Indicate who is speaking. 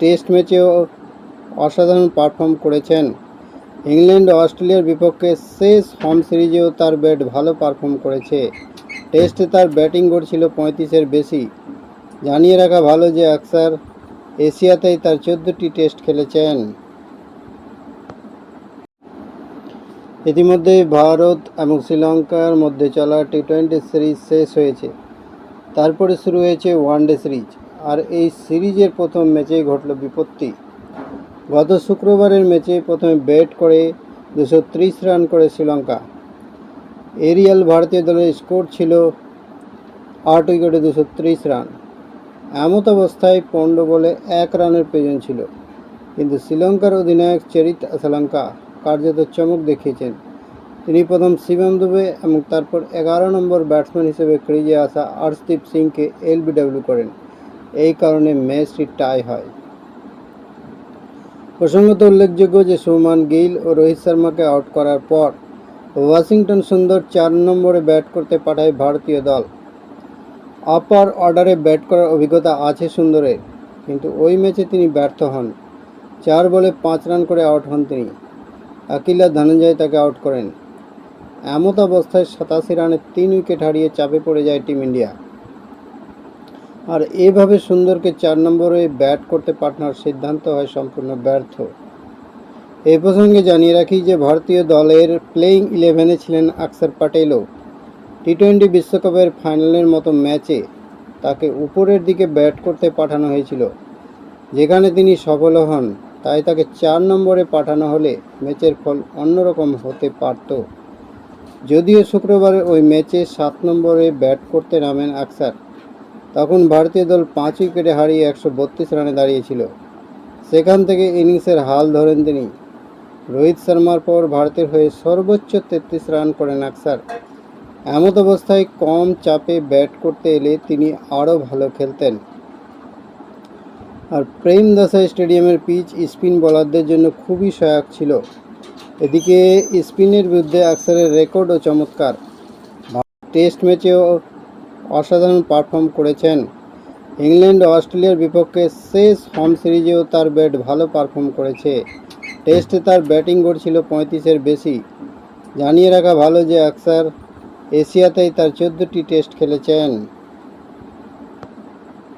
Speaker 1: Test ম্যাচেও অসাধারণ perform করেছেন। ইংল্যান্ড অস্ট্রেলিয়ার বিপক্ষে শেষ হোম সিরিজেও তার ব্যাট ভালো পারফর্ম করেছে। টেস্টে তার ব্যাটিং গড় ছিল পঁয়ত্রিশের বেশি। জানিয়ে রাখা ভালো যে আকসার এশিয়াতেই তার চোদ্দোটি টেস্ট খেলেছেন। ইতিমধ্যে ভারত এবং শ্রীলঙ্কার মধ্যে চলা টি টোয়েন্টি সিরিজ শেষ হয়েছে। তারপরে শুরু হয়েছে ওয়ানডে সিরিজ। আর এই সিরিজের প্রথম ম্যাচেই ঘটল বিপত্তি। গত শুক্রবারের ম্যাচে প্রথমে ব্যাট করে দুশো রান করে শ্রীলঙ্কা। এরিয়াল ভারতীয় দলের স্কোর ছিল আট উইকেটে দুশো ত্রিশ রান। এমত অবস্থায় পনেরো বলে এক রানের প্রয়োজন ছিল। কিন্তু শ্রীলঙ্কার অধিনায়ক চেরিত শ্রীলঙ্কা কার্যত চমক দেখিয়েছেন। তিনি প্রথম শিবম দুবে এবং তারপর এগারো নম্বর ব্যাটসম্যান হিসেবে ক্রিজে আসা আর্শদীপ সিংকে এলবিডব্লিউ করেন। এই কারণে ম্যাচটি টাই হয়। প্রসঙ্গত উল্লেখযোগ্য যে সুমান গিল ও রোহিত শর্মাকে আউট করার পর ওয়াশিংটন সুন্দর চার নম্বরে ব্যাট করতে পাঠায় ভারতীয় দল। আপার অর্ডারে ব্যাট করার অভিজ্ঞতা আছে সুন্দরের, কিন্তু ওই ম্যাচে তিনি ব্যর্থ হন। চার বলে পাঁচ রান করে আউট হন তিনি। আকিলা ধনঞ্জয় তাকে আউট করেন। এমত অবস্থায় সাতাশি রানে তিন উইকেট হারিয়ে চাপে পড়ে যায় টিম ইন্ডিয়া। আর এভাবে সুন্দরকে চার নম্বরে ব্যাট করতে পাঠানোর সিদ্ধান্ত হয় সম্পূর্ণ ব্যর্থ। এই প্রসঙ্গে জানিয়ে রাখি যে ভারতীয় দলের প্লেইং ইলেভেনে ছিলেন আকসার প্যাটেলও টি টোয়েন্টি বিশ্বকাপের ফাইনালের মতো ম্যাচে তাকে উপরের দিকে ব্যাট করতে পাঠানো হয়েছিল। যেখানে তিনি সফল হন, তাই তাকে চার নম্বরে পাঠানো হলে ম্যাচের ফল অন্যরকম হতে পারত। যদিও শুক্রবারে ওই ম্যাচে সাত নম্বরে ব্যাট করতে নামেন আকসার তখন ভারতীয় দল পাঁচ উইকেটে হারিয়ে একশো বত্রিশ রানে দাঁড়িয়েছিল। সেখান থেকে ইনিংসের হাল ধরেন তিনি। রোহিত শর্মার পর ভারতের হয়ে সর্বোচ্চ তেত্রিশ রান করেন আকসার। এমত অবস্থায় কম চাপে ব্যাট করতে এলে তিনি আরও ভালো খেলতেন। আর প্রেম দাসা স্টেডিয়ামের পিচ স্পিন বোলারদের জন্য খুবই সহায়ক ছিল। এদিকে স্পিনের বিরুদ্ধে আকসারের রেকর্ডও চমৎকার। টেস্ট ম্যাচেও অসাধারণ পারফর্ম করেছেন। ইংল্যান্ড অস্ট্রেলিয়ার বিপক্ষে শেষ হোম সিরিজেও তার ব্যাট ভালো পারফর্ম করেছে। টেস্টে তার ব্যাটিং গড় ছিল পঁয়ত্রিশের বেশি। জানিয়ে রাখা ভালো যে আকসার এশিয়াতেই তার চোদ্দোটি টেস্ট খেলেছেন।